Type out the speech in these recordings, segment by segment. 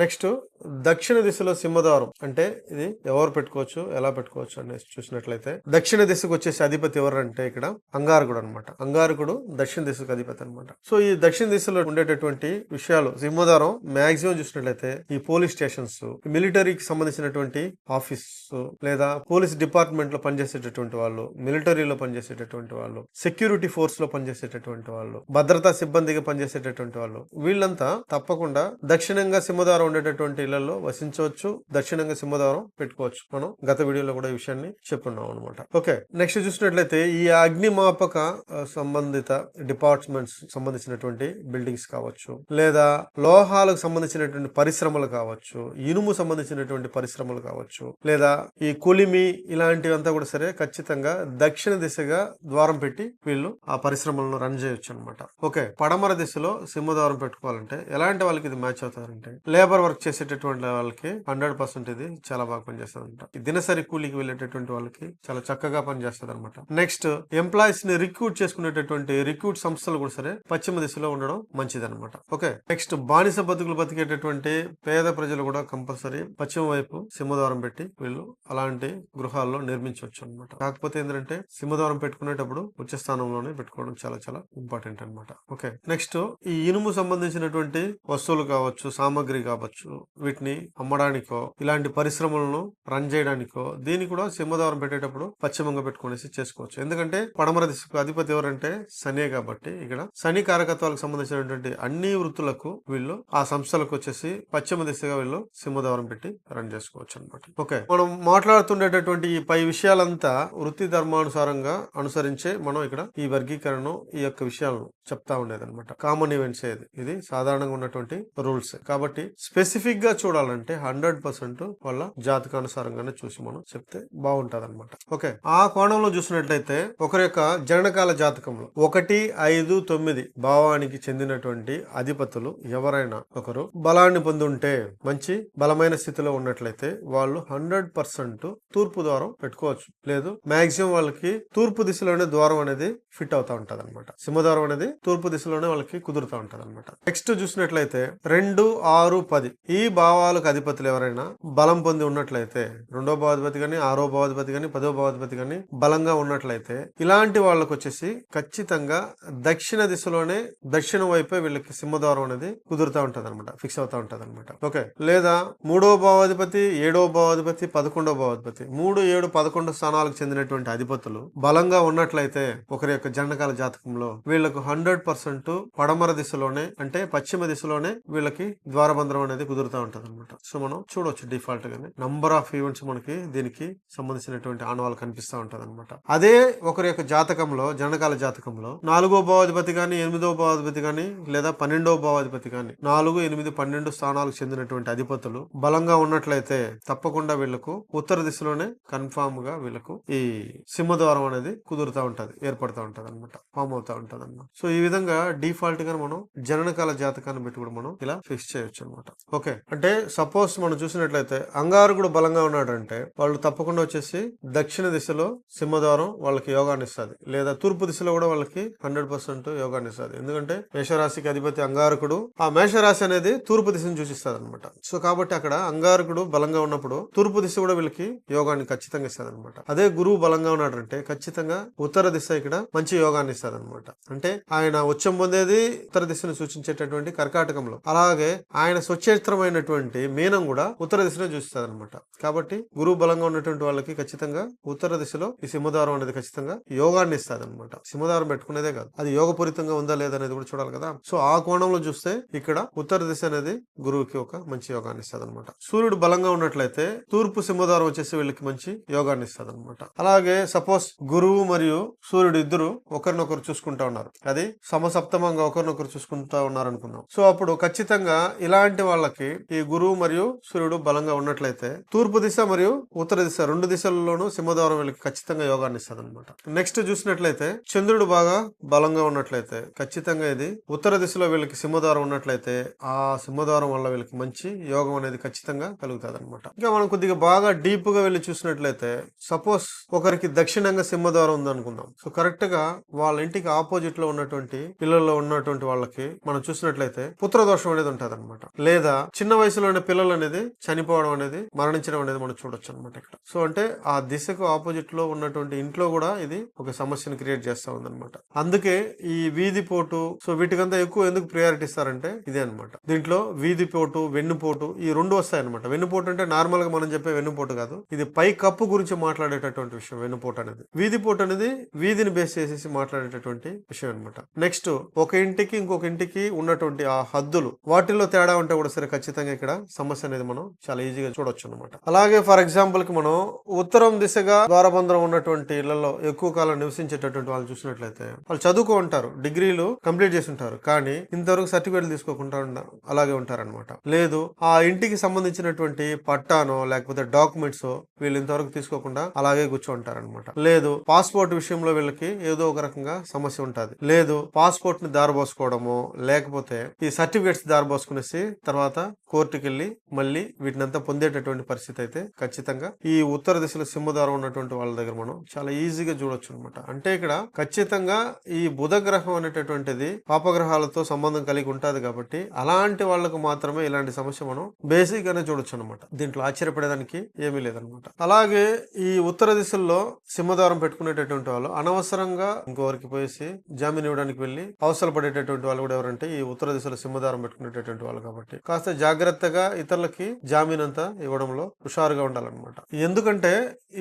Next దక్షిణ దిశలో సింహద్వారం. అంటే ఇది ఎవరు పెట్టుకోవచ్చు ఎలా పెట్టుకోవచ్చు అనేసి చూసినట్లయితే దక్షిణ దిశకు వచ్చేసి అధిపతి ఎవరు అంటే ఇక్కడ అంగారకుడు అనమాట అంగారకుడు దక్షిణ దిశకు అధిపతి అనమాట సో ఈ దక్షిణ దిశలో ఉండేటటువంటి విషయాలు సింహద్వారం మాక్సిమం చూసినట్లయితే ఈ పోలీస్ స్టేషన్స్ మిలిటరీకి సంబంధించినటువంటి ఆఫీస్ లేదా పోలీస్ డిపార్ట్మెంట్లో పనిచేసేటటువంటి వాళ్ళు మిలిటరీలో పనిచేసేటటువంటి వాళ్ళు సెక్యూరిటీ ఫోర్స్లో పనిచేసేటటువంటి వాళ్ళు భద్రతా సిబ్బందిగా పనిచేసేటటువంటి వాళ్ళు వీళ్ళంతా తప్పకుండా దక్షిణంగా సింహద్వారం ఉండేటటువంటి ఇళ్ళలో వసించవచ్చు. దక్షిణంగా సింహద్వారం పెట్టుకోవచ్చు. మనం గత వీడియోలో కూడా ఈ విషయాన్ని చెప్పున్నాం అనమాట ఓకే నెక్స్ట్ చూసినట్లయితే ఈ అగ్నిమాపక సంబంధిత డిపార్ట్మెంట్స్ సంబంధించినటువంటి బిల్డింగ్స్ కావచ్చు లేదా లోహాలకు సంబంధించినటువంటి పరిశ్రమలు కావచ్చు ఇనుము సంబంధించినటువంటి పరిశ్రమలు కావచ్చు లేదా ఈ కొలిమి ఇలాంటివంతా కూడా సరే ఖచ్చితంగా దక్షిణ దిశగా ద్వారం పెట్టి వీళ్ళు ఆ పరిశ్రమలను రన్ చేయొచ్చు అనమాట ఓకే పడమర దిశలో సింహద్వారం పెట్టుకోవాలంటే ఎలాంటి వాళ్ళకి ఇది మ్యాచ్ అవుతారంటే లేబర్ వర్క్ చేసేటటువంటి వాళ్ళకి హండ్రెడ్ పర్సెంట్ ఇది చాలా బాగా పనిచేస్తుంది అనమాట దినసరి కూలికి వెళ్ళేటటువంటి వాళ్ళకి చాలా చక్కగా పనిచేస్తుంది అనమాట నెక్స్ట్ ఎంప్లాయీస్ని రిక్రూట్ చేసుకునేటటువంటి రిక్రూట్ సంస్థలు కూడా సరే పశ్చిమ దిశలో ఉండడం మంచిది అనమాట ఓకే నెక్స్ట్ బానిస బతుకులు బతికేటటువంటి పేద ప్రజలు కూడా కంపల్సరీ పశ్చిమ వైపు సింహద్వారం పెట్టి వీళ్ళు అలాంటి గృహాల్లో నిర్మించవచ్చు అనమాట కాకపోతే ఏంటంటే సింహద్వారం పెట్టుకునేటప్పుడు ఉచ్చ స్థానంలోనే పెట్టుకోవడం చాలా చాలా ఇంపార్టెంట్ అనమాట ఓకే నెక్స్ట్ ఈ ఇనుము సంబంధించినటువంటి వస్తువులు కావచ్చు సామాగ్రి కావచ్చు వీటిని అమ్మడానికో ఇలాంటి పరిశ్రమలను రన్ చేయడానికో దీన్ని కూడా సింహద్వారం పెట్టేటప్పుడు పశ్చిమంగా పెట్టుకునేసి చేసుకోవచ్చు. ఎందుకంటే పడమర దిశకు అధిపతి ఎవరంటే శనే కాబట్టి ఇక్కడ శని కారకత్వాలకు సంబంధించినటువంటి అన్ని వృత్తులకు వీళ్ళు ఆ సంస్థలకు వచ్చేసి పశ్చిమ దిశగా వీళ్ళు సింహద్వారం పెట్టి రన్ చేసుకోవచ్చు అనమాట ఓకే. మనం మాట్లాడుతుండేటటువంటి ఈ పై విషయాలంతా వృత్తి ధర్మానుసారంగా అనుసరించే మనం ఇక్కడ ఈ వర్గీకరణ ఈ యొక్క విషయాలను చెప్తా ఉండేది అనమాట కామన్ ఈవెంట్స్ ఏది? ఇది సాధారణంగా ఉన్నటువంటి రూల్స్. కాబట్టి స్పెసిఫిక్గా చూడాలంటే హండ్రెడ్ పర్సెంట్ వాళ్ళ జాతకానుసారంగానే చూసి మనం చెప్తే బాగుంటుంది అనమాట ఓకే. ఆ కోణంలో చూసినట్లయితే ఒకరి యొక్క జననకాల జాతకంలో ఒకటి ఐదు తొమ్మిది భావానికి చెందినటువంటి అధిపతులు ఎవరైనా ఒకరు బలాన్ని పొంది ఉంటే మంచి బలమైన స్థితిలో ఉన్నట్లయితే వాళ్ళు హండ్రెడ్ పర్సెంట్ తూర్పు ద్వారం పెట్టుకోవచ్చు. లేదు మాక్సిమం వాళ్ళకి తూర్పు దిశలోనే ద్వారం అనేది ఫిట్ అవుతా ఉంటది అనమాట సింహద్వారం అనేది తూర్పు దిశలోనే వాళ్ళకి కుదురుతా ఉంటది అనమాట నెక్స్ట్ చూసినట్లయితే రెండు ఆరు పది ఈ భావాలకు అధిపతులు ఎవరైనా బలం పొంది ఉన్నట్లయితే రెండో భావాధిపతి కానీ ఆరో భావాధిపతి కానీ పదో భావాధిపతి కానీ బలంగా ఉన్నట్లయితే ఇలాంటి వాళ్ళకు వచ్చేసి ఖచ్చితంగా దక్షిణ దిశలోనే దక్షిణ వైపే వీళ్ళకి సింహద్వారం అనేది కుదురుతూ ఉంటుంది అనమాట ఫిక్స్ అవుతా ఉంటుంది అనమాట ఓకే. లేదా మూడో భావాధిపతి ఏడో భావాధిపతి పదకొండో భావాధిపతి మూడు ఏడు పదకొండు స్థానాలకు చెందినటువంటి అధిపతులు బలంగా ఉన్నట్లయితే ఒకరి యొక్క జనకాల జాతకంలో వీళ్ళకు హండ్రెడ్ పర్సెంట్ పడమర దిశలోనే అంటే పశ్చిమ దిశలోనే వీళ్ళకి ద్వారబంధం అనేది కుదురుతూ ఉంటుంది అనమాట సో మనం చూడవచ్చు డిఫాల్ట్ గానే నంబర్ ఆఫ్ ఈవెంట్స్ మనకి దీనికి సంబంధించినటువంటి ఆనవాలు కనిపిస్తూ ఉంటుంది అనమాట అదే ఒకరి యొక్క జాతకంలో జనకాల జాతకంలో నాలుగో భావాధిపతి కానీ ఎనిమిదో భావాధిపతి కానీ లేదా పన్నెండో భావాధిపతి కానీ నాలుగు ఎనిమిది పన్నెండు స్థానాలకు చెందినటువంటి అధిపతులు బలంగా ఉన్నట్లయితే తప్పకుండా వీళ్ళకు ఉత్తర దిశలోనే కన్ఫామ్గా వీళ్ళకు ఈ సింహద్వారం అనేది కుదురుతూ ఉంటది ఏర్పడుతూ ఉంటది అనమాట ఫామ్ అవుతా ఉంటది అనమాట సో ఈ విధంగా డిఫాల్ట్గా మనం జననకాల జాతకాన్ని పెట్టి కూడా మనం ఇలా ఫిక్స్ చేయొచ్చు అనమాట ఓకే. అంటే సపోజ్ మనం చూసినట్లయితే అంగారకుడు బలంగా ఉన్నాడంటే వాళ్ళు తప్పకుండా వచ్చేసి దక్షిణ దిశలో సింహద్వారం వాళ్ళకి యోగాన్ని ఇస్తుంది. లేదా తూర్పు దిశలో కూడా వాళ్ళకి హండ్రెడ్ పర్సెంట్ యోగాన్ని ఇస్తుంది. ఎందుకంటే మేషరాశికి అధిపతి అంగారకుడు ఆ మేషరాశి అనేది తూర్పు దిశను చూసిస్తుంది అనమాట సో కాబట్టి అక్కడ అంగారకుడు బలంగా ఉన్నప్పుడు తూర్పు దిశ కూడా వీళ్ళకి యోగాన్ని ఖచ్చితంగా ఇస్తుంది అనమాట అదే గురువు బలంగా ఉన్నాడంటే ఖచ్చితంగా ఉత్తర దిశ ఇక్కడ మంచి యోగాన్ని ఇస్తుంది అనమాట అంటే ఆయన ఉచ్చం పొందేది ఉత్తర దిశను సూచించేటటువంటి కర్కాటకంలో. అలాగే ఆయన స్వచ్ఛ స్వచ్ఛేత్రమైనటువంటి మీనం కూడా ఉత్తర దిశలో చూస్తుంది అనమాట కాబట్టి గురువు బలంగా ఉన్నటువంటి వాళ్ళకి ఖచ్చితంగా ఉత్తర దిశలో ఈ సింహదారం అనేది ఖచ్చితంగా యోగాన్ని ఇస్తుంది అనమాట సింహదారం పెట్టుకునేదే కాదు. అది యోగపూరితంగా ఉందా లేదా అనేది కూడా చూడాలి కదా. సో ఆ కోణంలో చూస్తే ఇక్కడ ఉత్తర దిశ అనేది గురువుకి ఒక మంచి యోగాన్ని ఇస్తుంది అనమాట సూర్యుడు బలంగా ఉన్నట్లయితే తూర్పు సింహదారం వచ్చేసి వీళ్ళకి మంచి యోగాన్ని ఇస్తుంది అనమాట అలాగే సపోజ్ గురువు మరియు సూర్యుడు ఇద్దరు ఒకరినొకరు చూసుకుంటా ఉన్నారు. అది సమసప్తమంగా ఒకరినొకరు చూసుకుంటా ఉన్నారు అనుకున్నాం సో అప్పుడు ఖచ్చితంగా ఇలాంటి వాళ్ళకి ఈ గురువు మరియు సూర్యుడు బలంగా ఉన్నట్లయితే తూర్పు దిశ మరియు ఉత్తర దిశ రెండు దిశల్లోనూ సింహద్వారం వీళ్ళకి ఖచ్చితంగా యోగాన్ని ఇస్తుంది అనమాట నెక్స్ట్ చూసినట్లయితే చంద్రుడు బాగా బలంగా ఉన్నట్లయితే ఖచ్చితంగా ఇది ఉత్తర దిశలో వీళ్ళకి సింహద్వారం ఉన్నట్లయితే ఆ సింహద్వారం వల్ల వీళ్ళకి మంచి యోగం అనేది ఖచ్చితంగా కలుగుతుంది అనమాట ఇంకా మనం కొద్దిగా బాగా డీప్గా వెళ్ళి చూసినట్లయితే సపోజ్ ఒకరికి దక్షిణంగా సింహద్వారం ఉంది అనుకుందాం సో కరెక్ట్గా వాళ్ళ ఇంటికి ఆపోజిట్లో ఉన్నటువంటి పిల్లల్లో ఉన్నటువంటి వాళ్ళకి మనం చూసినట్లయితే పుత్ర దోషం అనేది ఉంటుంది అనమాట లేదా లేదా చిన్న వయసులోనే పిల్లలు అనేది చనిపోవడం అనేది మరణించడం అనేది మనం చూడొచ్చు అనమాట ఇక్కడ. సో అంటే ఆ దిశకు ఆపోజిట్లో ఉన్నటువంటి ఇంట్లో కూడా ఇది ఒక సమస్యను క్రియేట్ చేస్తా ఉందన్నమాట. అందుకే ఈ వీధి పోటు సో వీటికంతా ఎక్కువ ఎందుకు ప్రియారిటీ ఇస్తారంటే ఇదే అనమాట దీంట్లో వీధి పోటు వెన్నుపోటు ఈ రెండు వస్తాయి అనమాట వెన్నుపోటు అంటే నార్మల్గా మనం చెప్పే వెన్నుపోటు కాదు. ఇది పై కప్పు గురించి మాట్లాడేటటువంటి విషయం వెన్నుపోటు అనేది. వీధి పోటు అనేది వీధిని బేస్ చేసేసి మాట్లాడేటటువంటి విషయం అనమాట నెక్స్ట్ ఒక ఇంటికి ఇంకొక ఇంటికి ఉన్నటువంటి ఆ హద్దులు వాటిల్లో తేడా ఉంటే కూడా సరే ఖచ్చితంగా ఇక్కడ. సమస్య అనేది మనం చాలా ఈజీగా చూడొచ్చు అనమాట అలాగే ఫర్ ఎగ్జాంపుల్కి మనం ఉత్తరం దిశగా ద్వారబంధం ఉన్నటువంటి ఇళ్ళలో ఎక్కువ కాలం నివసించేటటువంటి వాళ్ళు చూసినట్లయితే వాళ్ళు చదువుకో ఉంటారు డిగ్రీలు కంప్లీట్ చేసి ఉంటారు. కానీ ఇంతవరకు సర్టిఫికేట్లు తీసుకోకుండా ఉండ- అలాగే ఉంటారనమాట లేదు ఆ ఇంటికి సంబంధించినటువంటి పట్టానో లేకపోతే డాక్యుమెంట్స్ వీళ్ళు ఇంతవరకు తీసుకోకుండా అలాగే కూర్చోంటారనమాట లేదు పాస్పోర్ట్ విషయంలో వీళ్ళకి ఏదో ఒక రకంగా సమస్య ఉంటుంది. లేదు పాస్పోర్ట్ని దారబోసుకోవడము లేకపోతే ఈ సర్టిఫికేట్స్ దారబోసుకునేసి తర్వాత తర్వాత వెళ్ళి మళ్ళీ వీటినంతా పొందేటటువంటి పరిస్థితి అయితే ఖచ్చితంగా ఈ ఉత్తర దిశలో సింహద్వారం ఉన్నటువంటి వాళ్ళ దగ్గర మనం చాలా ఈజీగా చూడొచ్చు అనమాట అంటే ఇక్కడ ఖచ్చితంగా ఈ బుధ గ్రహం అనేటటువంటిది పాపగ్రహాలతో సంబంధం కలిగి ఉంటుంది కాబట్టి అలాంటి వాళ్ళకు మాత్రమే ఇలాంటి సమస్య మనం బేసిక్ గానే చూడొచ్చు అనమాట దీంట్లో ఆశ్చర్యపడేదానికి ఏమీ లేదనమాట. అలాగే ఈ ఉత్తర దిశల్లో సింహద్వారం పెట్టుకునేటటువంటి వాళ్ళు అనవసరంగా ఇంకోరికి పోయేసి జామీన్ ఇవ్వడానికి వెళ్ళి అవసరం పడేటటువంటి వాళ్ళు కూడా ఎవరంటే ఈ ఉత్తర దిశలో సింహద్వారం పెట్టుకునేటటువంటి వాళ్ళు కాబట్టి కాస్త జాగ్రత్తగా ఇతరులకి జామీన్ అంతా ఇవ్వడంలో హుషారుగా ఉండాలన్నమాట. ఎందుకంటే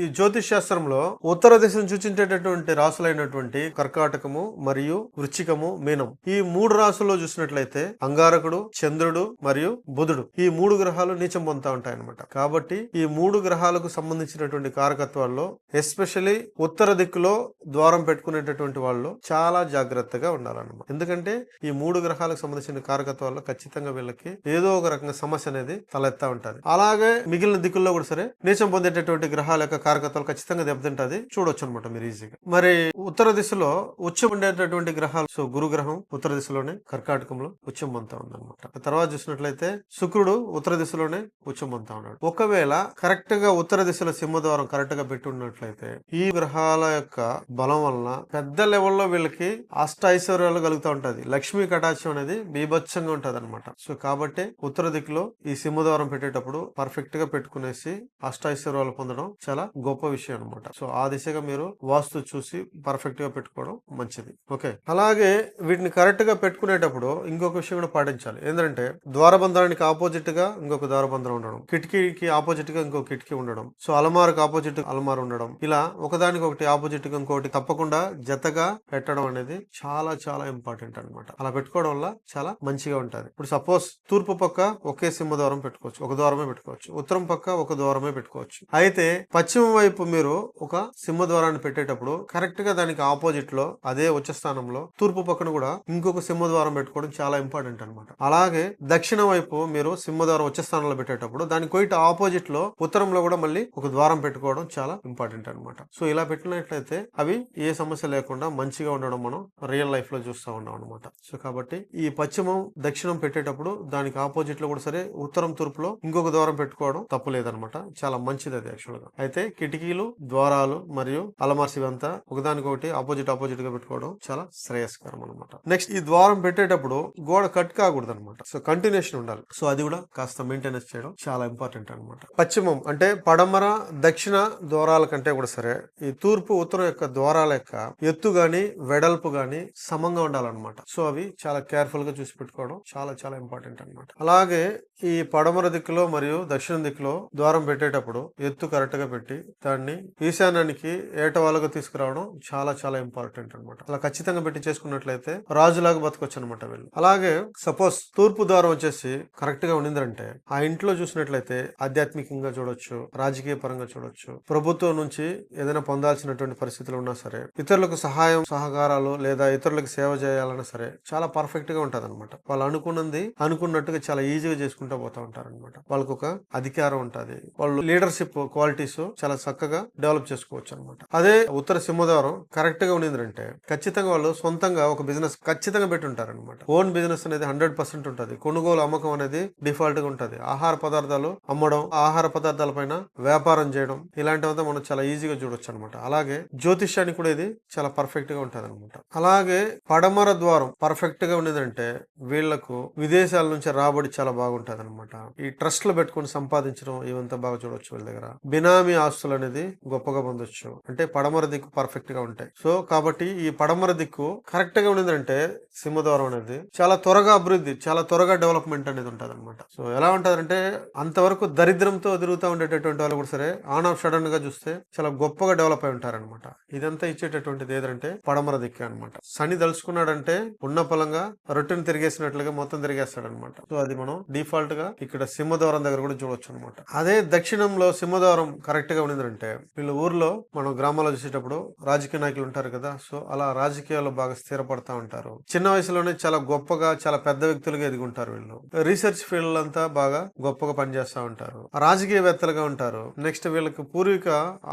ఈ జ్యోతిష్ శాస్త్రంలో ఉత్తర దిశను సూచించేటటువంటి రాసులైనటువంటి కర్కాటకము మరియు వృచ్చికము మీనం. ఈ మూడు రాసుల్లో చూసినట్లయితే అంగారకుడు చంద్రుడు మరియు బుధుడు ఈ మూడు గ్రహాలు నీచం పొందుతా ఉంటాయన్నమాట. కాబట్టి ఈ మూడు గ్రహాలకు సంబంధించినటువంటి కారకత్వాల్లో ఎస్పెషల్లీ ఉత్తర దిక్కులో ద్వారం పెట్టుకునేటటువంటి వాళ్ళు చాలా జాగ్రత్తగా ఉండాలన్నమాట. ఎందుకంటే ఈ మూడు గ్రహాలకు సంబంధించిన కారకత్వాల్లో ఖచ్చితంగా వీళ్ళకి ఏదో ఒక రకంగా సమస్య అనేది తలెత్తా ఉంటుంది. అలాగే మిగిలిన దిక్కుల్లో కూడా సరే నీచం పొందేటటువంటి గ్రహాల యొక్క కారకత్వాలు ఖచ్చితంగా దెబ్బతింటది. చూడొచ్చు అనమాట మీరు ఈజీగా. మరి ఉత్తర దిశలో ఉచ్చం ఉండేటటువంటి గ్రహాలు సో గురు గ్రహం ఉత్తర దిశలోనే కర్కాటకంలో ఉచ్చం పొందుతా ఉందన్నమాట. తర్వాత చూసినట్లయితే శుక్రుడు ఉత్తర దిశలోనే ఉచ్చం పొందుతా ఉన్నాడు. ఒకవేళ కరెక్ట్గా ఉత్తర దిశలో సింహద్వారం కరెక్ట్గా పెట్టి ఉన్నట్లయితే ఈ గ్రహాల యొక్క బలం వలన పెద్ద లెవెల్లో వీళ్ళకి అష్ట ఐశ్వర్యాలు కలుగుతూ ఉంటది. లక్ష్మీ కటాక్షం అనేది బీభత్సంగా ఉంటది అనమాట సో కాబట్టి ఉత్తర దిక్కులో ఈ సింహద్వారం పెట్టేటప్పుడు పర్ఫెక్ట్గా పెట్టుకునేసి అష్టాశ్వర్యాలు పొందడం చాలా గొప్ప విషయం అనమాట సో ఆ దిశగా మీరు వాస్తు చూసి పర్ఫెక్ట్గా పెట్టుకోవడం మంచిది. ఓకే. అలాగే వీటిని కరెక్ట్గా పెట్టుకునేటప్పుడు ఇంకొక విషయం కూడా పాటించాలి. ఏంటంటే ద్వారబంధానికి ఆపోజిట్గా ఇంకొక ద్వారబంధం ఉండడం. కిటికీకి ఆపోజిట్గా ఇంకో కిటికీ ఉండడం. సో అలమారకు ఆపోజిట్ అలమారు ఉండడం. ఇలా ఒకదానికి ఒకటి ఆపోజిట్గా ఇంకోటి తప్పకుండా జతగా పెట్టడం అనేది చాలా చాలా ఇంపార్టెంట్ అన్నమాట. అలా పెట్టుకోవడం వల్ల చాలా మంచిగా ఉంటుంది. ఇప్పుడు సపోజ్ తూర్పు పక్క ఒకే సింహ ద్వారం పెట్టుకోవచ్చు ఒక ద్వారమే పెట్టుకోవచ్చు. ఉత్తరం పక్క ఒక ద్వారమే పెట్టుకోవచ్చు. అయితే పశ్చిమ వైపు మీరు ఒక సింహ ద్వారాన్ని పెట్టేటప్పుడు కరెక్ట్గా దానికి ఆపోజిట్లో అదే వచ్చే స్థానంలో తూర్పు పక్కన కూడా ఇంకొక సింహ ద్వారం పెట్టుకోవడం చాలా ఇంపార్టెంట్ అనమాట అలాగే దక్షిణ వైపు మీరు సింహద్వారం వచ్చే స్థానంలో పెట్టేటప్పుడు దాని కొయిట్ ఆపోజిట్లో ఉత్తరంలో కూడా మళ్ళీ ఒక ద్వారం పెట్టుకోవడం చాలా ఇంపార్టెంట్ అన్నమాట. సో ఇలా పెట్టినట్లయితే అవి ఏ సమస్య లేకుండా మంచిగా ఉండడం మనం రియల్ లైఫ్లో చూస్తూ ఉన్నాం అనమాట సో కాబట్టి ఈ పశ్చిమం దక్షిణం పెట్టేటప్పుడు దానికి ఆపోజిట్లో కూడా సరే ఉత్తరం తూర్పులో ఇంకొక ద్వారం పెట్టుకోవడం తప్పు లేదనమాట. చాలా మంచిది అది యాక్చువల్గా. అయితే కిటికీలు ద్వారాలు మరియు అలమార్స్ ఇవంతా ఒకదానికొకటి ఆపోజిట్ ఆపోజిట్గా పెట్టుకోవడం చాలా శ్రేయస్కరం అనమాట. నెక్స్ట్ ఈ ద్వారం పెట్టేటప్పుడు గోడ కట్ కాకూడదు అనమాట సో కంటిన్యూషన్ ఉండాలి. సో అది కూడా కాస్త మెయింటెనెన్స్ చేయడం చాలా ఇంపార్టెంట్ అనమాట. పశ్చిమం అంటే పడమర దక్షిణ ద్వారాల కంటే కూడా సరే ఈ తూర్పు ఉత్తరం యొక్క ద్వారాల యొక్క ఎత్తు గాని వెడల్పు గాని సమంగా ఉండాలన్నమాట. సో అవి చాలా కేర్ఫుల్గా చూసి పెట్టుకోవడం చాలా చాలా ఇంపార్టెంట్ అన్నమాట అలాగే ఈ పడమర దిక్కులో మరియు దక్షిణ దిక్కులో ద్వారం పెట్టేటప్పుడు ఎత్తు కరెక్ట్గా పెట్టి దాన్ని ఈశాన్యానికి ఏటవాలుగా తీసుకురావడం చాలా చాలా ఇంపార్టెంట్ అన్నమాట. అలా ఖచ్చితంగా పెట్టి చేసుకున్నట్లయితే రాజులాగా బతకొచ్చు అనమాట వీళ్ళు. అలాగే సపోజ్ తూర్పు ద్వారం వచ్చేసి కరెక్ట్గా ఉండిందంటే ఆ ఇంట్లో చూసినట్లయితే ఆధ్యాత్మికంగా చూడొచ్చు రాజకీయ పరంగా చూడొచ్చు. ప్రభుత్వం నుంచి ఏదైనా పొందాల్సినటువంటి పరిస్థితులు ఉన్నా సరే ఇతరులకు సహాయం సహకారాలు లేదా ఇతరులకు సేవ చేయాలన్నా సరే చాలా పర్ఫెక్ట్గా ఉంటది అనమాట వాళ్ళు అనుకున్నది అనుకున్నట్టుగా చాలా ఈజీగా చేసుకుంటూ పోతా ఉంటారు అనమాట వాళ్ళకు ఒక అధికారం ఉంటుంది. వాళ్ళు లీడర్షిప్ క్వాలిటీస్ చాలా చక్కగా డెవలప్ చేసుకోవచ్చు అనమాట అదే ఉత్తర సింహద్వారం కరెక్ట్గా ఉండిందంటే ఖచ్చితంగా వాళ్ళు సొంతంగా ఒక బిజినెస్ ఖచ్చితంగా పెట్టి ఉంటారు అనమాట ఓన్ బిజినెస్ అనేది హండ్రెడ్ పర్సెంట్ ఉంటుంది. కొనుగోలు అమ్మకం అనేది డిఫాల్ట్గా ఉంటుంది. ఆహార పదార్థాలు అమ్మడం ఆహార పదార్థాల పైన వ్యాపారం చేయడం ఇలాంటివంతా మనం చాలా ఈజీగా చూడొచ్చు అనమాట అలాగే జ్యోతిష్యానికి కూడా ఇది చాలా పర్ఫెక్ట్గా ఉంటుంది అనమాట అలాగే పడమర ద్వారం పర్ఫెక్ట్గా ఉండేదంటే వీళ్ళకు విదేశాల నుంచి రాబడి చాలా బాగుంటుంది. అనమాట ఈ ట్రస్ట్లో పెట్టుకొని సంపాదించడం ఇవంతా బాగా చూడొచ్చు వీళ్ళ దగ్గర. బినామీ ఆస్తులు అనేది గొప్పగా పొందొచ్చు. అంటే పడమర దిక్కు పర్ఫెక్ట్గా ఉంటాయి. సో కాబట్టి ఈ పడమర దిక్కు కరెక్ట్గా ఉండిందంటే సింహద్వారం అనేది చాలా త్వరగా అభివృద్ధి చాలా త్వరగా డెవలప్మెంట్ అనేది ఉంటుంది అనమాట సో ఎలా ఉంటదంటే అంతవరకు దరిద్రంతో తిరుగుతూ ఉండేటటువంటి వాళ్ళు కూడా సరే ఆన్ ఆఫ్ సడన్గా చూస్తే చాలా గొప్పగా డెవలప్ అయి ఉంటారనమాట ఇదంతా ఇచ్చేటటువంటిది ఏదంటే పడమర దిక్కు అనమాట శని దలుచుకున్నాడంటే ఉన్న పొలంగా రొట్టెను తిరిగేసినట్లుగా మొత్తం తిరిగేస్తాడనమాట సో అది మనం డిఫాల్ట్ గా ఇక్కడ సింహద్వారం దగ్గర కూడా చూడొచ్చు అనమాట అదే దక్షిణంలో సింహద్వారం కరెక్ట్గా ఉండిందంటే వీళ్ళ ఊర్లో మనం గ్రామాల్లో చూసేటప్పుడు రాజకీయ నాయకులు ఉంటారు కదా సో అలా రాజకీయాల్లో బాగా స్థిరపడతా ఉంటారు. చిన్న వయసులోనే చాలా గొప్పగా చాలా పెద్ద వ్యక్తులుగా ఎదుగుంటారు వీళ్ళు. రీసెర్చ్ ఫీల్డ్ అంతా బాగా గొప్పగా పనిచేస్తూ ఉంటారు. రాజకీయవేత్తలుగా ఉంటారు. నెక్స్ట్ వీళ్ళకి పూర్వీక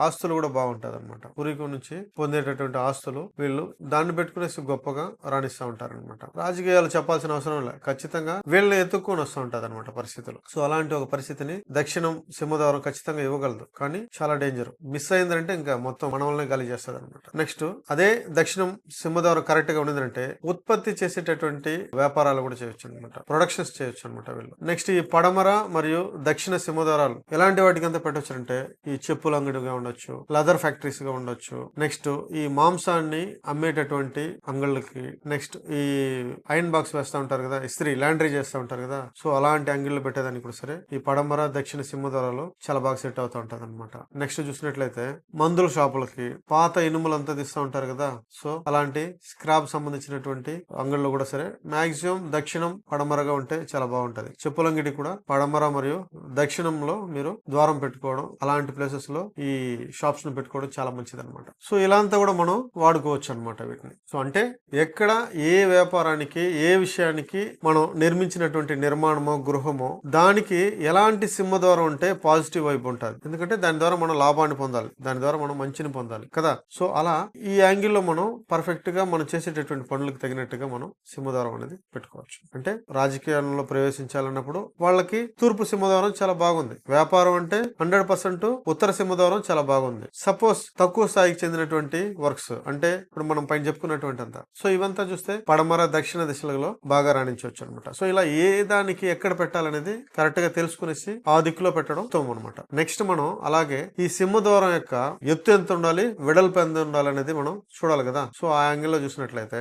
ఆస్తులు కూడా బాగుంటది అనమాట పూర్వీకం నుంచి పొందేటటువంటి ఆస్తులు వీళ్ళు దాన్ని పెట్టుకునేసి గొప్పగా రాణిస్తూ ఉంటారు అనమాట రాజకీయాలు చెప్పాల్సిన అవసరం లేదు ఖచ్చితంగా వీళ్ళని ఎత్తుక్కొని వస్తూ ఉంటుంది అనమాట పరిస్థితులు. సో అలాంటి ఒక పరిస్థితిని దక్షిణం సింహద్వారం ఖచ్చితంగా ఇవ్వగలదు. కానీ చాలా డేంజర్. మిస్ అయిందంటే ఇంకా మొత్తం మన వల్లనే గాలి చేస్తుంది అనమాట నెక్స్ట్ అదే దక్షిణం సింహద్వారం కరెక్ట్గా ఉండిందంటే ఉత్పత్తి చేసేటటువంటి వ్యాపారాలు కూడా చేయొచ్చు అనమాట ప్రొడక్షన్స్ చేయొచ్చు అనమాట వీళ్ళు. నెక్స్ట్ ఈ పడమర మరియు దక్షిణ సింహద్వారాలు ఎలాంటి వాటికి అంతా పెట్టొచ్చు అంటే ఈ చెప్పుల అంగడిగా ఉండొచ్చు లెదర్ ఫ్యాక్టరీస్గా ఉండొచ్చు. నెక్స్ట్ ఈ మాంసాన్ని అమ్మేటటువంటి అంగళ్ళకి నెక్స్ట్ ఈ ఐరన్ బాక్స్ వేస్తా ఉంటారు కదా ఇస్త్రీ లాండ్రీ చేస్తూ ఉంటారు కదా. సో అలాంటి అంగిళ్ళు పెట్టేదానికి కూడా సరే. ఈ పడమర దక్షిణ సింహధరలో చాలా బాగా సెట్ అవుతూ ఉంటది అనమాట నెక్స్ట్ చూసినట్లయితే మందుల షాపులకి పాత ఇనుములు అంతా తీస్తూ ఉంటారు కదా. సో అలాంటి స్క్రాప్ సంబంధించినటువంటి అంగళ్ళు కూడా సరే మాక్సిమం దక్షిణం పడమరగా ఉంటే చాలా బాగుంటది. చెప్పులంగిడి కూడా పడమర మరియు దక్షిణంలో మీరు ద్వారం పెట్టుకోవడం అలాంటి ప్లేసెస్లో ఈ షాప్స్ను పెట్టుకోవడం చాలా మంచిది అనమాట సో ఇలా అంతా కూడా మనం వాడుకోవచ్చు అనమాట వీటిని. సో అంటే ఎక్కడ ఏ వ్యాపారానికి ఏ విషయానికి మనం నిర్మించినటువంటి నిర్మాణమో గృహమో దానికి ఎలాంటి సింహద్వారం ఉంటే పాజిటివ్ వైపు ఉంటుంది. ఎందుకంటే దాని ద్వారా మనం లాభాన్ని పొందాలి. దాని ద్వారా మనం మంచిని పొందాలి. కదా? సో అలా ఈ యాంగిల్లో మనం పర్ఫెక్ట్గా మనం చేసేటటువంటి పనులకు తగినట్టుగా మనం సింహద్వారం అనేది పెట్టుకోవచ్చు. అంటే రాజకీయాల్లో ప్రవేశించాలన్నప్పుడు వాళ్ళకి తూర్పు సింహద్వారం చాలా బాగుంది. వ్యాపారం అంటే హండ్రెడ్ పర్సెంట్ ఉత్తర సింహద్వారం చాలా బాగుంది. సపోజ్ తక్కువ స్థాయికి చెందినటువంటి వర్క్స్ అంటే ఇప్పుడు మనం పైన చెప్పుకున్నటువంటి అంతా సో ఇవంతా చూస్తే పడమర దక్షిణ దిశలలో బాగా రాణించవచ్చు అనమాట సో ఇలా ఏ దానికి ఎక్కడ పెట్టాలనేది కరెక్ట్గా తెలుసుకునేసి ఆ దిక్కులో పెట్టడం ఉత్తమం అనమాట నెక్స్ట్ మనం అలాగే ఈ సింహద్వారం యొక్క ఎత్తు ఎంత ఉండాలి వెడల్పు ఎంత ఉండాలి అనేది మనం చూడాలి కదా. సో ఆ యాంగిల్లో చూసినట్లయితే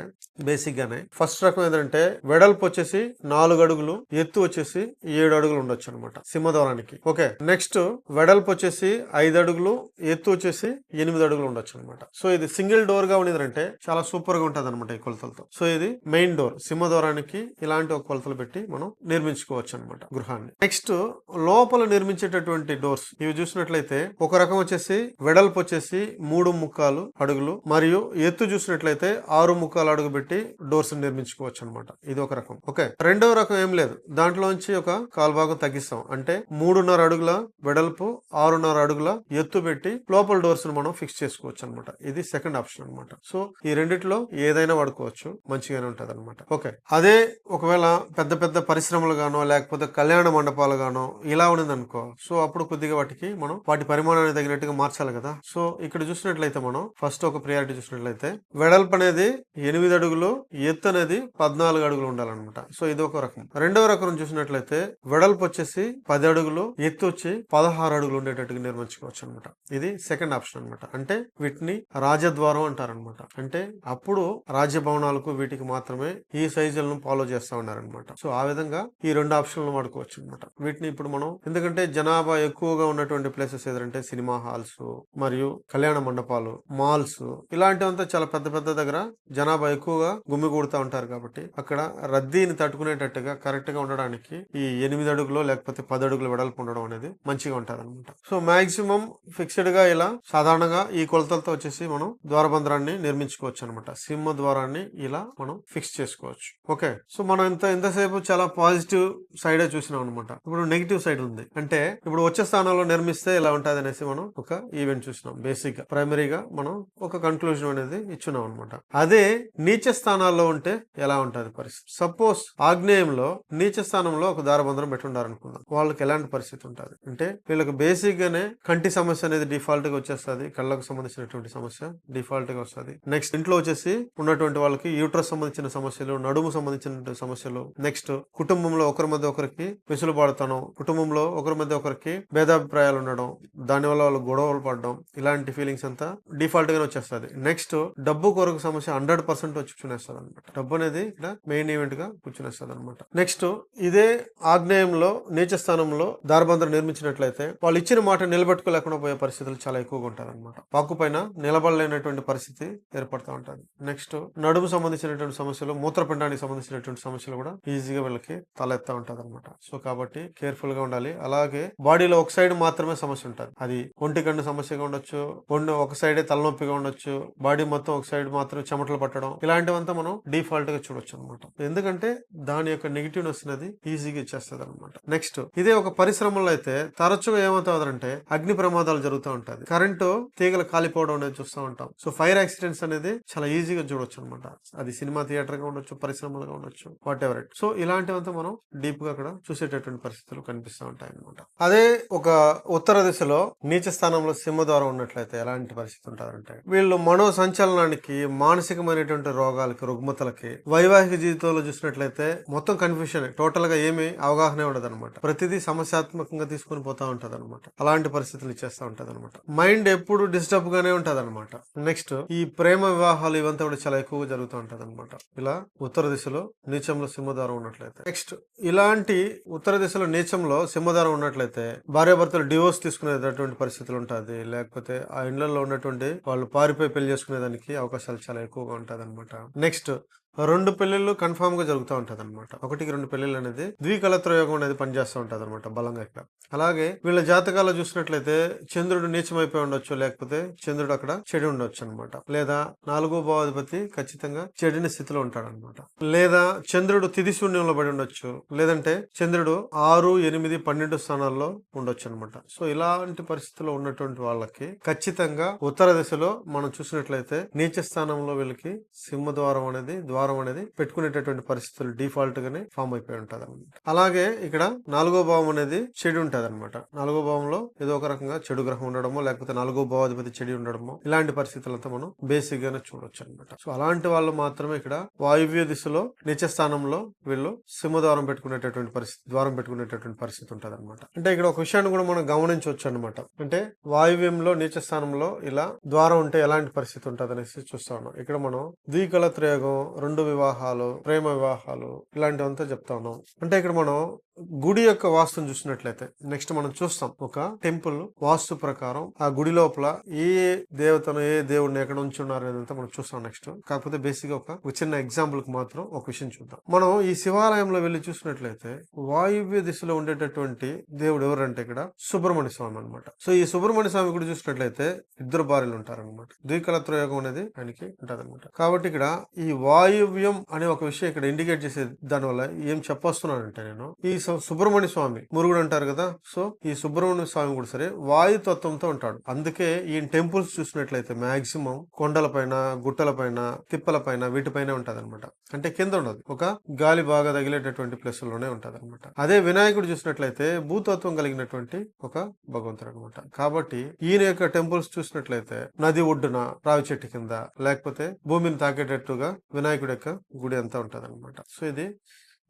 బేసిక్ గానే ఫస్ట్ రకం ఏంటంటే వెడల్పు వచ్చేసి నాలుగు అడుగులు ఎత్తు వచ్చేసి ఏడు అడుగులు ఉండొచ్చు అనమాట సింహద్వారానికి. ఓకే నెక్స్ట్ వెడల్పు వచ్చేసి ఐదు అడుగులు ఎత్తు వచ్చేసి ఎనిమిది అడుగులు ఉండొచ్చు అనమాట సో ఇది సింగిల్ డోర్గా ఉండేదంటే చాలా సూపర్గా ఉంటది అనమాట ఈ కొలతలతో. సో ఇది మెయిన్ డోర్ సింహద్వారానికి ఇలాంటి ఒక కొలతలు పెట్టి మనం నిర్మించుకోవచ్చు. అనమాట. గృహాన్ని. నెక్స్ట్ లోపల నిర్మించేటటువంటి డోర్స్. ఇవి చూసినట్లయితే ఒక రకం వచ్చేసి వెడల్పు వచ్చేసి మూడు ముక్కాలు అడుగులు మరియు ఎత్తు చూసినట్లయితే ఆరు ముక్కాలు అడుగు పెట్టి డోర్స్ నిర్మించుకోవచ్చు అనమాట. ఇది ఒక రకం. ఓకే. రెండవ రకం ఏం లేదు. దాంట్లోంచి ఒక కాలు భాగం తగ్గిస్తాం. అంటే మూడున్నర అడుగుల వెడల్పు ఆరున్నర అడుగుల ఎత్తు పెట్టి లోపల డోర్స్ను మనం ఫిక్స్ చేసుకోవచ్చు అనమాట. ఇది సెకండ్ ఆప్షన్ అనమాట. సో ఈ రెండిట్లో ఏదైనా వాడుకోవచ్చు. మంచిగానే ఉంటది అనమాట ఓకే. అదే ఒకవేళ పెద్ద పెద్ద పరిశ్రమలు గానో లేకపోతే కళ్యాణ మండపాలు గాను ఇలా ఉన్నది అనుకో సో అప్పుడు కొద్దిగా వాటికి మనం వాటి పరిమాణానికి తగినట్టుగా మార్చాలి కదా. సో ఇక్కడ చూసినట్లయితే మనం ఫస్ట్ ఒక ప్రియారిటీ చూసినట్లయితే వెడల్పు అనేది ఎనిమిది అడుగులు ఎత్తు అనేది పద్నాలుగు అడుగులు ఉండాలన్నమాట. సో ఇది ఒక రకం. రెండవ రకం చూసినట్లయితే వెడల్పు వచ్చేసి పది అడుగులు ఎత్తు వచ్చి పదహారు అడుగులు ఉండేటట్టుగా నిర్మించుకోవచ్చు అనమాట ఇది సెకండ్ ఆప్షన్ అనమాట అంటే వీటిని రాజద్వారం అంటారనమాట అంటే అప్పుడు రాజ్య భవనాలకు వీటికి మాత్రమే ఈ సైజులను ఫాలో చేస్తా ఉన్నారనమాట సో ఆ విధంగా ఈ రెండు ఆప్షన్ ఆప్షన్లు వాడుకోవచ్చు అనమాట వీటిని ఇప్పుడు మనం ఎందుకంటే జనాభా ఎక్కువగా ఉన్నటువంటి ప్లేసెస్ ఏదంటే సినిమా హాల్స్ మరియు కళ్యాణ మండపాలు మాల్స్ ఇలాంటివంతా చాలా పెద్ద పెద్ద దగ్గర జనాభా ఎక్కువగా గుమిగూడుతూ ఉంటారు కాబట్టి అక్కడ రద్దీని తట్టుకునేటట్టుగా కరెక్ట్గా ఉండడానికి ఈ ఎనిమిది అడుగులో లేకపోతే పది అడుగులు వెడల్పు ఉండడం అనేది మంచిగా ఉంటది అనమాట సో మాక్సిమం ఫిక్స్డ్గా ఇలా సాధారణంగా ఈ కొలతలతో వచ్చేసి మనం ద్వారబంధ్రాన్ని నిర్మించుకోవచ్చు అనమాట సింహ ద్వారాన్ని ఇలా మనం ఫిక్స్ చేసుకోవచ్చు. ఓకే. సో మనం ఇంత ఇంతసేపు చాలా పాజిటివ్ సైడే చూసినాం అనమాట ఇప్పుడు నెగిటివ్ సైడ్ ఉంది. అంటే ఇప్పుడు వచ్చే స్థానంలో నిర్మిస్తే ఇలా ఉంటుంది అనేసి మనం ఒక ఈవెంట్ చూసినాం. బేసిక్గా ప్రైమరీగా మనం ఒక కన్క్లూజన్ అనేది ఇచ్చున్నాం అనమాట అదే నీచ స్థానాల్లో ఉంటే ఎలా ఉంటుంది పరిస్థితి? సపోజ్ ఆగ్నేయంలో నీచ స్థానంలో ఒక దారబంధనం పెట్టుండారనుకుందాం. వాళ్ళకి ఎలాంటి పరిస్థితి ఉంటుంది? అంటే వీళ్ళకి బేసిక్ గానే కంటి సమస్య అనేది డిఫాల్ట్గా వచ్చేస్తుంది కళ్ళకు సంబంధించినటువంటి సమస్య డిఫాల్ట్గా వస్తుంది. నెక్స్ట్ ఇంట్లో వచ్చేసి ఉన్నటువంటి వాళ్ళకి యూట్రస్ సంబంధించిన సమస్యలు నడుము సంబంధించిన సమస్యలు. నెక్స్ట్ కుటుంబంలో ఒకరి మధ్య ఒకరికి వెసులుబాటుతనం కుటుంబంలో ఒకరి మధ్య ఒకరికి భేదాభిప్రాయాలు ఉండడం దానివల్ల వాళ్ళు గొడవలు పడడం ఇలాంటి ఫీలింగ్స్ అంతా డిఫాల్ట్ గానే వచ్చేస్తుంది. నెక్స్ట్ డబ్బు కొరకు సమస్య హండ్రెడ్ పర్సెంట్ వచ్చి కూర్చునేస్తుంది అనమాట డబ్బు అనేది ఇక్కడ మెయిన్ ఈవెంట్గా కూర్చునేస్తుంది అనమాట నెక్స్ట్ ఇదే ఆగ్నేయంలో నీచ స్థానంలో దారబంధం నిర్మించినట్లయితే వాళ్ళు ఇచ్చిన మాట నిలబెట్టుకోలేకుండా పోయే పరిస్థితులు చాలా ఎక్కువగా ఉంటారు అనమాట పాకు పైన నిలబడలేనటువంటి పరిస్థితి ఏర్పడుతూ ఉంటుంది. నెక్స్ట్ నడుము సంబంధించినటువంటి సమస్యలు మూత్రపిండానికి సంబంధించినటువంటి సమస్యలు కూడా ఈజీగా వీళ్ళకి తలెత్తా ఉంటది అనమాట సో కాబట్టి కేర్ఫుల్గా ఉండాలి. అలాగే బాడీలో ఒక సైడ్ మాత్రమే సమస్య ఉంటుంది అది ఒంటి కండు సమస్యగా ఉండొచ్చు ఒండు ఒక సైడే తలనొప్పిగా ఉండొచ్చు బాడీ మొత్తం ఒక సైడ్ మాత్రం చెమటలు పట్టడం ఇలాంటివంతా మనం డిఫాల్ట్గా చూడొచ్చు అనమాట ఎందుకంటే దాని యొక్క నెగిటివ్నెస్ అనేది ఈజీగా ఇచ్చేస్తుంది అనమాట నెక్స్ట్ ఇదే ఒక పరిశ్రమలో అయితే తరచుగా ఏమవుతుందంటే అగ్ని ప్రమాదాలు జరుగుతూ ఉంటది కరెంటు తీగలు కాలిపోవడం అనేది చూస్తూ ఉంటాం. సో ఫైర్ యాక్సిడెంట్స్ అనేది చాలా ఈజీగా చూడొచ్చు అనమాట అది సినిమా థియేటర్గా ఉండొచ్చు పరిశ్రమలుగా ఉండొచ్చు వాట్ ఎవర్ ఇట్. సో ఇలాంటివంతా మనం డీప్గా అక్కడ చూసేటటువంటి పరిస్థితులు కనిపిస్తూ ఉంటాయి అనమాట అదే ఒక ఉత్తర దిశలో నీచ స్థానంలో సింహద్వారం ఉన్నట్లయితే ఎలాంటి పరిస్థితి ఉంటారంటే వీళ్ళు మనో సంచలనానికి మానసికమైనటువంటి రోగాలకి రుగ్మతలకి వైవాహిక జీవితంలో చూసినట్లయితే మొత్తం కన్ఫ్యూషన్ టోటల్గా ఏమి అవగాహన ఉండదు అనమాట ప్రతిదీ సమస్యాత్మకంగా తీసుకుని పోతా ఉంటది అనమాట అలాంటి పరిస్థితులు ఇచ్చేస్తా ఉంటది అనమాట మైండ్ ఎప్పుడు డిస్టర్బ్ గానే ఉంటది అనమాట నెక్స్ట్ ఈ ప్రేమ వివాహాలు ఇవంతా కూడా చాలా ఎక్కువగా జరుగుతూ ఉంటది అనమాట ఇలా ఉత్తర దిశలో నీచంలో సింహద్వారం ఉన్నట్లయితే. నెక్స్ట్ ఇలా ఇలాంటి ఉత్తర దిశలో నీచంలో సింహధారం ఉన్నట్లయితే భార్యాభర్తలు డివోర్స్ తీసుకునేటటువంటి పరిస్థితులు ఉంటుంది. లేకపోతే ఆ ఇండ్లలో ఉన్నటువంటి వాళ్ళు పారిపోయి పెళ్ళి చేసుకునేదానికి అవకాశాలు చాలా ఎక్కువగా ఉంటుంది నెక్స్ట్ రెండు పెళ్ళిళ్ళు కన్ఫామ్గా జరుగుతూ ఉంటది అనమాట ఒకటికి రెండు పెళ్ళిళ్ళు అనేది ద్వికలత్రయోగం అనేది పనిచేస్తూ ఉంటది అనమాట బలంగా ఇక్కడ. అలాగే వీళ్ళ జాతకాల్లో చూసినట్లయితే చంద్రుడు నీచమైపోయి ఉండొచ్చు లేకపోతే చంద్రుడు అక్కడ చెడు ఉండొచ్చు అనమాట లేదా నాలుగో భావాధిపతి ఖచ్చితంగా చెడిన స్థితిలో ఉంటాడు అనమాట లేదా చంద్రుడు తిది శూన్యంలో పడి ఉండొచ్చు. లేదంటే చంద్రుడు ఆరు ఎనిమిది పన్నెండు స్థానాల్లో ఉండొచ్చు అనమాట సో ఇలాంటి పరిస్థితిలో ఉన్నటువంటి వాళ్ళకి ఖచ్చితంగా ఉత్తర దిశలో మనం చూసినట్లయితే నీచ స్థానంలో వీళ్ళకి సింహద్వారం అనేది ద్వారం అనేది పెట్టుకునేటటువంటి పరిస్థితులు డిఫాల్ట్ గానే ఫామ్ అయిపోయి ఉంటది అనమాట అలాగే ఇక్కడ నాలుగో భావం అనేది చెడు ఉంటది అనమాట నాలుగో భావంలో ఏదో ఒక రకంగా చెడు గ్రహం ఉండడమో లేకపోతే నాలుగో భావాధిపతి చెడి ఉండడమో ఇలాంటి పరిస్థితులతో మనం బేసిక్ గానే చూడొచ్చు అనమాట సో అలాంటి వాళ్ళు మాత్రమే ఇక్కడ వాయువ్య దిశలో నిత్య స్థానంలో వీళ్ళు సింహద్వారం పెట్టుకునేటటువంటి పరిస్థితి ద్వారం పెట్టుకునేటటువంటి పరిస్థితి ఉంటది అనమాట అంటే ఇక్కడ ఒక విషయాన్ని కూడా మనం గమనించవచ్చు అనమాట అంటే వాయువ్యంలో నీచ స్థానంలో ఇలా ద్వారం ఉంటే ఎలాంటి పరిస్థితి ఉంటుంది అనేసి చూస్తా ఉన్నాం. ఇక్కడ మనం ద్వికల త్రయోగం రెండు వివాహాలు ప్రేమ వివాహాలు ఇలాంటివంతా చెప్తా ఉన్నాం. అంటే ఇక్కడ మనం గుడి యొక్క వాస్తుని చూసినట్లయితే నెక్స్ట్ మనం చూస్తాం ఒక టెంపుల్ వాస్తు ప్రకారం ఆ గుడి లోపల ఏ దేవతను ఏ దేవుడిని ఎక్కడ ఉంచున్నారు అనేది మనం చూస్తాం నెక్స్ట్. కాకపోతే బేసిక్గా ఒక చిన్న ఎగ్జాంపుల్కి మాత్రం ఒక విషయం చూద్దాం. మనం ఈ శివాలయంలో వెళ్ళి చూసినట్లయితే వాయువ్య దిశలో ఉండేటటువంటి దేవుడు ఎవరంటే ఇక్కడ సుబ్రహ్మణ్య స్వామి అన్నమాట. సో ఈ సుబ్రహ్మణ్య స్వామి కూడా చూసినట్లయితే ఇద్దరు భార్యలు ఉంటారనమాట ద్వికలత్ర త్రయోగం అనేది ఆయనకి ఉంటదన్నమాట. కాబట్టి ఇక్కడ ఈ వాయువ్యం అనే ఒక విషయం ఇక్కడ ఇండికేట్ చేసే దాని వల్ల ఏం చెప్పొస్తున్నానంటే నేను ఈ సుబ్రహ్మణ్య స్వామి మురుగుడు అంటారు కదా. సో ఈ సుబ్రహ్మణ్య స్వామి కూడా సరే వాయు తత్వంతో ఉంటాడు. అందుకే ఈ టెంపుల్స్ చూసినట్లయితే మాక్సిమం కొండల పైన గుట్టల పైన తిప్పల పైన వీటిపైన ఉంటది అనమాట అంటే కింద ఉండదు. ఒక గాలి బాగా తగిలేటటువంటి ప్లేసుల్లోనే ఉంటది అనమాట అదే వినాయకుడు చూసినట్లయితే భూతత్వం కలిగినటువంటి ఒక భగవంతుడు అనమాట కాబట్టి ఈయన యొక్క టెంపుల్స్ చూసినట్లయితే నది ఒడ్డున రావి చెట్టు కింద లేకపోతే భూమిని తాకేటట్టుగా వినాయకుడి యొక్క గుడి అంతా ఉంటది అనమాట సో ఇది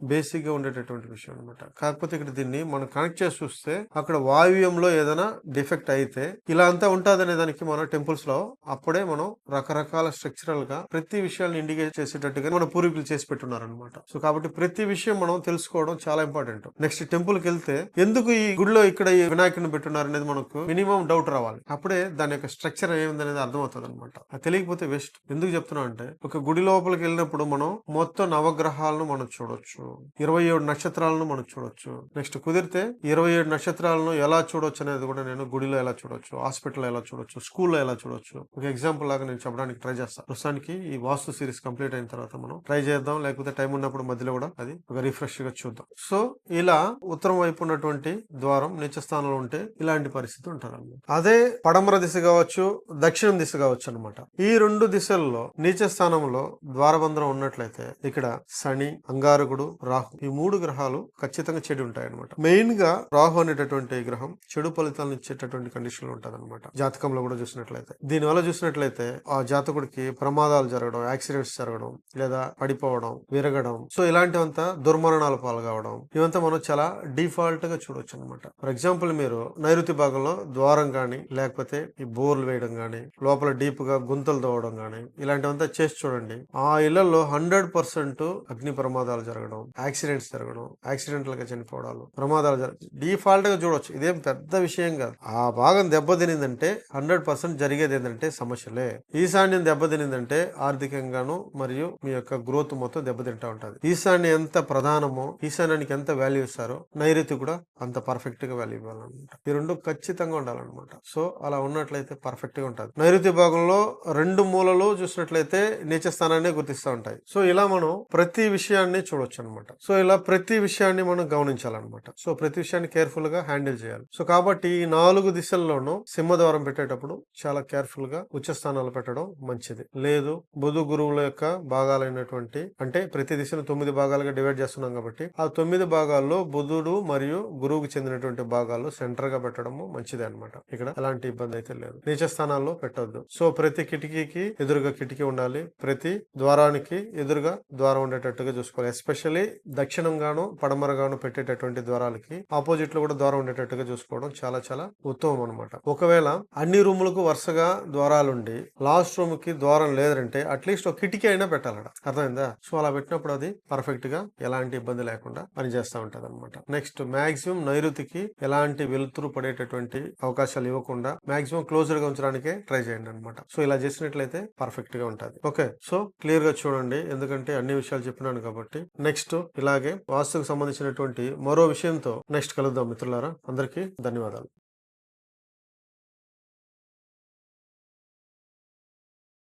బేసిక్గా ఉండేటటువంటి విషయం అనమాట కాకపోతే ఇక్కడ దీన్ని మనం కనెక్ట్ చేసి చూస్తే అక్కడ వాయువ్యంలో ఏదైనా డిఫెక్ట్ అయితే ఇలా అంతా ఉంటుందనే దానికి మన టెంపుల్స్లో అప్పుడే మనం రకరకాల స్ట్రక్చరల్గా ప్రతి విషయాన్ని ఇండికేట్ చేసేటట్టుగా మన పూర్వీకులు చేసి పెట్టున్నారనమాట సో కాబట్టి ప్రతి విషయం మనం తెలుసుకోవడం చాలా ఇంపార్టెంట్. నెక్స్ట్ టెంపుల్కి వెళ్తే ఎందుకు ఈ గుడిలో ఇక్కడ ఈ వినాయకుడిని పెట్టున్నారు అనేది మనకు మినిమం డౌట్ రావాలి. అప్పుడే దాని యొక్క స్ట్రక్చర్ ఏమింది అనేది అర్థమవుతుంది అనమాట అది తెలియకపోతే వెస్ట్. ఎందుకు చెప్తున్నా అంటే ఒక గుడి లోపలికి వెళ్ళినప్పుడు మనం మొత్తం నవగ్రహాలను మనం చూడొచ్చు. ఇరవై ఏడు నక్షత్రాలను మనం చూడొచ్చు. నెక్స్ట్ కుదిరితే ఇరవై ఏడు నక్షత్రాలను ఎలా చూడొచ్చు అనేది కూడా నేను గుడిలో ఎలా చూడొచ్చు హాస్పిటల్లో ఎలా చూడొచ్చు స్కూల్లో ఎలా చూడొచ్చు. ఒక ఎగ్జాంపుల్ లాగా నేను చెప్పడానికి ట్రై చేస్తాను ప్రస్తుతానికి ఈ వాస్తు సిరీస్ కంప్లీట్ అయిన తర్వాత మనం ట్రై చేద్దాం. లేకపోతే టైం ఉన్నప్పుడు మధ్యలో కూడా అది ఒక రిఫ్రెష్గా చూద్దాం. సో ఇలా ఉత్తరం వైపు ఉన్నటువంటి ద్వారం నిత్య స్థానంలో ఉంటే ఇలాంటి పరిస్థితి ఉంటారు అదే పడమర దిశ కావచ్చు దక్షిణం దిశ కావచ్చు అనమాట ఈ రెండు దిశల్లో నీచ స్థానంలో ద్వారబంధం ఉన్నట్లయితే ఇక్కడ శని అంగారకుడు రాహు. ఈ మూడు గ్రహాలు ఖచ్చితంగా చెడు ఉంటాయి అనమాట మెయిన్గా రాహు అనేటటువంటి గ్రహం చెడు ఫలితాలను ఇచ్చేటటువంటి కండిషన్లో ఉంటది అనమాట జాతకంలో కూడా చూసినట్లయితే. దీని వల్ల చూసినట్లయితే ఆ జాతకుడికి ప్రమాదాలు జరగడం యాక్సిడెంట్స్ జరగడం లేదా పడిపోవడం విరగడం. సో ఇలాంటివంతా దుర్మరణాల పాలు కావడం ఇవంతా మనం చాలా డిఫాల్ట్గా చూడొచ్చు అనమాట ఫర్ ఎగ్జాంపుల్ మీరు నైరుతి భాగంలో ద్వారం కానీ లేకపోతే ఈ బోర్లు వేయడం కానీ లోపల డీప్గా గుంతలు తవ్వడం కానీ ఇలాంటివంతా చేసి చూడండి. ఆ ఇళ్ళలో హండ్రెడ్ పర్సెంట్ అగ్ని ప్రమాదాలు జరగడం యాక్సిడెంట్స్ జరగడం యాక్సిడెంటల్గా చనిపోవడాలు ప్రమాదాలు జరగ డిఫాల్ట్గా చూడొచ్చు. ఇదేం పెద్ద విషయం కాదు. ఆ భాగం దెబ్బతినిందంటే హండ్రెడ్ పర్సెంట్ జరిగేది ఏంటంటే సమస్యలే. ఈశాన్యం దెబ్బతినిందంటే ఆర్థికంగాను మరియు మీ యొక్క గ్రోత్ మొత్తం దెబ్బతింటా ఉంటుంది. ఈశాన్యం ఎంత ప్రధానమో ఈశాన్యానికి ఎంత వాల్యూ ఇస్తారో నైరుతి కూడా అంత పర్ఫెక్ట్గా వాల్యూ ఇవ్వాలన్నమాట. ఈ రెండు ఖచ్చితంగా ఉండాలన్నమాట. సో అలా ఉన్నట్లయితే పర్ఫెక్ట్గా ఉంటుంది. నైరుతి భాగంలో రెండు మూలలు చూసినట్లయితే నీచ స్థానాన్ని గుర్తిస్తూ ఉంటాయి. సో ఇలా మనం ప్రతి విషయాన్ని చూడొచ్చు అనమాట సో ఇలా ప్రతి విషయాన్ని మనం గమనించాలన్నమాట. సో ప్రతి విషయాన్ని కేర్ఫుల్గా హ్యాండిల్ చేయాలి. సో కాబట్టి ఈ నాలుగు దిశల్లోనూ సింహద్వారం పెట్టేటప్పుడు చాలా కేర్ఫుల్గా ఉచ్చ స్థానాలు పెట్టడం మంచిది. లేదు బుధు గురువుల యొక్క భాగాలైనటువంటి అంటే ప్రతి దిశను తొమ్మిది భాగాలుగా డివైడ్ చేస్తున్నాం కాబట్టి ఆ తొమ్మిది భాగాల్లో బుధుడు మరియు గురువుకు చెందినటువంటి భాగాలు సెంటర్గా పెట్టడము మంచిది అన్నమాట. ఇక్కడ ఎలాంటి ఇబ్బంది అయితే లేదు. నీచ స్థానాల్లో పెట్టొద్దు. సో ప్రతి కిటికీకి ఎదురుగా కిటికీ ఉండాలి. ప్రతి ద్వారానికి ఎదురుగా ద్వారం ఉండేటట్టుగా చూసుకోవాలి. ఎస్పెషల్లీ దక్షిణంగాను పడమరగాను పెట్టేటటువంటి ద్వారాలకి ఆపోజిట్లో కూడా ద్వారం ఉండేటట్టుగా చూసుకోవడం చాలా చాలా ఉత్తమం అనమాట ఒకవేళ అన్ని రూములకు వరుసగా ద్వారాలుండి లాస్ట్ రూమ్కి ద్వారం లేదంటే అట్లీస్ట్ ఒక కిటికీ అయినా పెట్టాలట. అర్థమైందా? సో అలా పెట్టినప్పుడు అది పర్ఫెక్ట్గా ఎలాంటి ఇబ్బంది లేకుండా పనిచేస్తూ ఉంటది అనమాట నెక్స్ట్ మాక్సిమం నైరుతికి ఎలాంటి వెలుతురు పడేటటువంటి అవకాశాలు ఇవ్వకుండా మాక్సిమం క్లోజ్డ్గా ఉంచడానికే ట్రై చేయండి అనమాట సో ఇలా చేసినట్లయితే పర్ఫెక్ట్గా ఉంటది. ఓకే. సో క్లియర్గా చూడండి. ఎందుకంటే అన్ని విషయాలు చెప్పినాను కాబట్టి. నెక్స్ట్ నెక్స్ట్ ఇలాగే వాస్తుకు సంబంధించినటువంటి మరో విషయంతో నెక్స్ట్ కలుద్దాం మిత్రులారా. అందరికీ ధన్యవాదాలు.